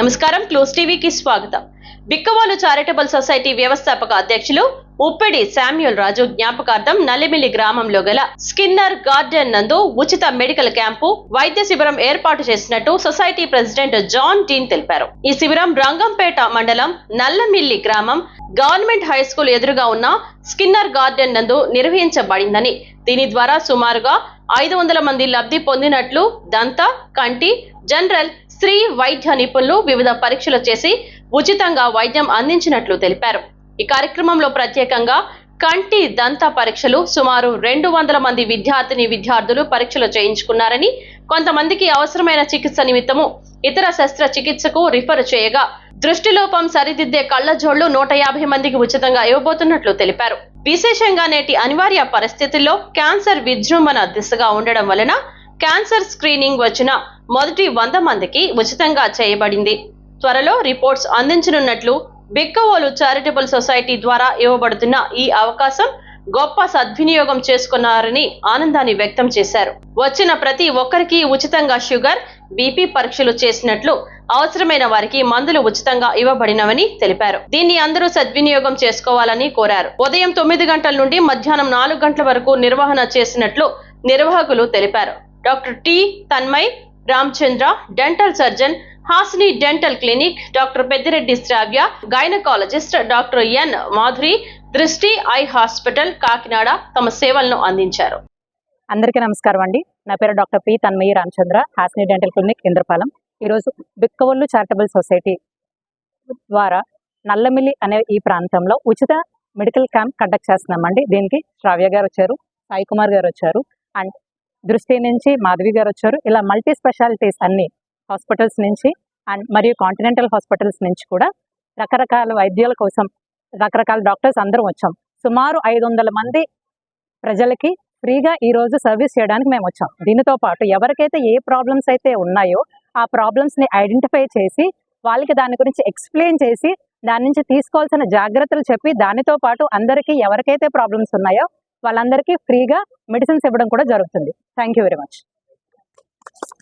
నమస్కారం క్లోజ్ టీవీకి స్వాగతం. బిక్కవాలు చారిటబుల్ సొసైటీ వ్యవస్థాపక అధ్యక్షులు ఉప్పిడి శామ్యుల్ రాజు జ్ఞాపకార్థం నల్లిమిల్లి గ్రామంలో గల స్కిన్నర్ గార్డెన్ నందు ఉచిత మెడికల్ క్యాంపు వైద్య శిబిరం ఏర్పాటు చేసినట్టు సొసైటీ ప్రెసిడెంట్ జాన్ డీన్ తెలిపారు. ఈ శిబిరం రంగంపేట మండలం నల్లమిల్లి గ్రామం గవర్నమెంట్ హై స్కూల్ ఎదురుగా ఉన్న స్కిన్నర్ గార్డెన్ నందు నిర్వహించబడిందని. దీని ద్వారా సుమారుగా ఐదు వందల మంది లబ్ధి పొందినట్లు దంత కంటి జనరల్ స్త్రీ వైద్య నిపుణులు వివిధ పరీక్షలు చేసి ఉచితంగా వైద్యం అందించినట్లు తెలిపారు. ఈ కార్యక్రమంలో ప్రత్యేకంగా కంటి దంత పరీక్షలు సుమారు రెండు వందల మంది విద్యార్థిని విద్యార్థులు పరీక్షలు చేయించుకున్నారని కొంతమందికి అవసరమైన చికిత్స నిమిత్తము ఇతర శస్త్ర చికిత్సకు రిఫర్ చేయగా దృష్టిలోపం సరిదిద్దే కళ్ళజోళ్ళు నూట యాభై మందికి ఉచితంగా ఇవ్వబోతున్నట్లు తెలిపారు. విశేషంగా నేటి అనివార్య పరిస్థితుల్లో క్యాన్సర్ విజృంభణ దిశగా ఉండడం వలన క్యాన్సర్ స్క్రీనింగ్ వచ్చిన మొదటి వంద మందికి ఉచితంగా చేయబడింది. త్వరలో రిపోర్ట్స్ అందించనున్నట్లు బిక్కవోలు చారిటబుల్ సొసైటీ ద్వారా ఇవ్వబడుతున్న ఈ అవకాశం గొప్ప సద్వినియోగం చేసుకున్నారని ఆనందాన్ని వ్యక్తం చేశారు. వచ్చిన ప్రతి ఒక్కరికి ఉచితంగా షుగర్ బీపీ పరీక్షలు చేసినట్లు అవసరమైన వారికి మందులు ఉచితంగా ఇవ్వబడినవని తెలిపారు. దీన్ని అందరూ సద్వినియోగం చేసుకోవాలని కోరారు. ఉదయం తొమ్మిది గంటల నుండి మధ్యాహ్నం నాలుగు గంటల వరకు నిర్వహణ చేసినట్లు నిర్వాహకులు తెలిపారు. Doctor T Tanmay Ramachandra dental surgeon Hasini dental clinic doctor Peddireddy Sravya gynaecologist doctor N Madhuri Drishti eye hospital Kakinada తమ సేవలను అందించారు. అందరికీ నమస్కారం అండి. నా పేరు doctor P Tanmayya Ramachandra Hasini dental clinic Indrapalem. ఈరోజు బిక్కవొల్లు చారిటబుల్ సొసైటీ ద్వారా నల్లమిల్లి అనే ఈ ప్రాంతంలో ఉచిత మెడికల్ క్యాంప్ కండక్ట్ చేస్తున్నామండి. దీనికి శ్రావ్య గారు వచ్చారు సాయి కుమార్ గారు వచ్చారు అండ్ దృష్టి నుంచి మాధవి గారు వచ్చారు. ఇలా మల్టీ స్పెషాలిటీస్ అన్ని హాస్పిటల్స్ నుంచి అండ్ మరియు కాంటినెంటల్ హాస్పిటల్స్ నుంచి కూడా రకరకాల వైద్యాల కోసం రకరకాల డాక్టర్స్ అందరం వచ్చాం. సుమారు ఐదు వందల మంది ప్రజలకి ఫ్రీగా ఈ రోజు సర్వీస్ చేయడానికి మేము వచ్చాం. దీనితో పాటు ఎవరికైతే ఏ ప్రాబ్లమ్స్ అయితే ఉన్నాయో ఆ ప్రాబ్లమ్స్ని ఐడెంటిఫై చేసి వాళ్ళకి దాని గురించి ఎక్స్ప్లెయిన్ చేసి దాని నుంచి తీసుకోవాల్సిన జాగ్రత్తలు చెప్పి దానితో పాటు అందరికీ ఎవరికైతే ప్రాబ్లమ్స్ ఉన్నాయో వాళ్ళందరికీ ఫ్రీగా మెడిసిన్స్ ఇవ్వడం కూడా జరుగుతుంది. Thank you very much.